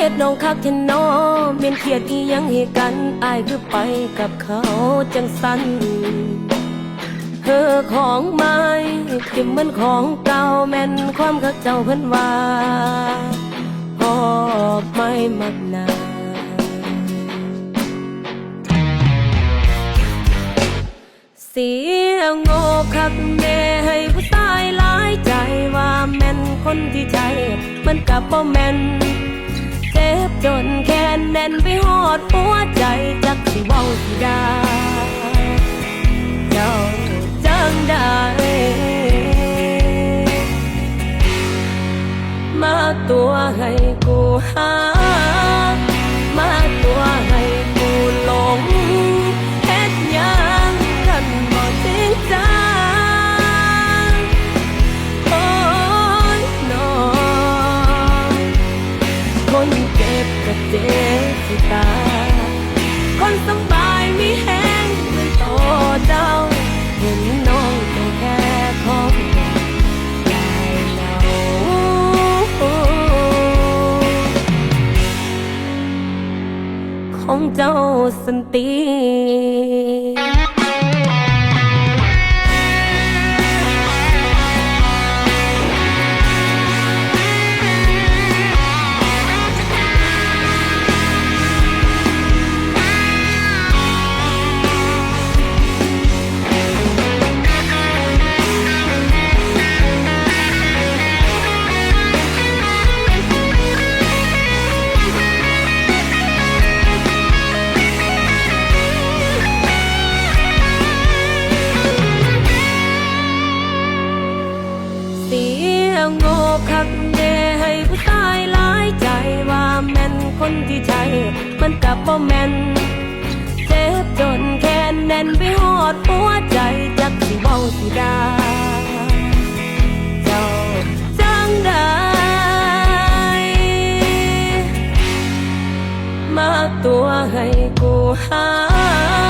เหตุน้องคักเทนนอเมียนเขียดอียังเหตุกันอายคือไปกับเขาจังสันเธอของไม้ทิมเหมือนของเก่าแม่นความคักเจ้าเพิ่นว่าพอบไม่มักนาเสียงโง่คักแม่ให้ผู้ชายหลายใจว่าแม่นคนที่ใจมันกับบ่แม่น สิเว้าสิดาเจ้าจังได้มาตัวให้กูหา มาตัวให้กูหลงเฮ็ดยังกันบ่จริงจังโอ้ยน้องคนเจ็บก็เจ็บสิตาย นสบายมีแห้งเหมือนโตเจ้า เห็นน้องแต่แค่ของใจเราของเจ้าสันติ กแน่ให้ผู้ชายหลายใจว่าแม่นคนที่ใช่มันกับบ่แม่นเจ็บจนแค้นแน่นไปหอดหัวใจจักสิเว้าสิดาเจ้าจังได้มาตัวให้กูหามา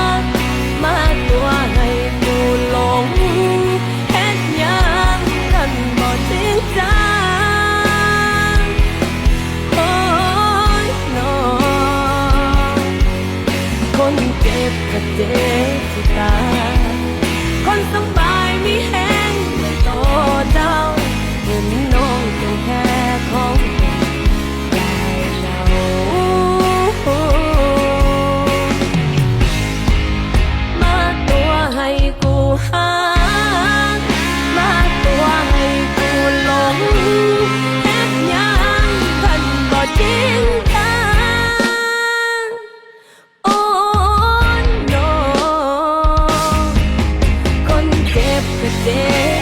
จ็บก็เจ็บสิตายคนสบายมีแห้งไม่โตเจ้าเห็นน้องเป็นแค่ของใจเรามาตัวให้กูหามาตัวให้กูหลงเฮ็ดยังกันบ่จริง but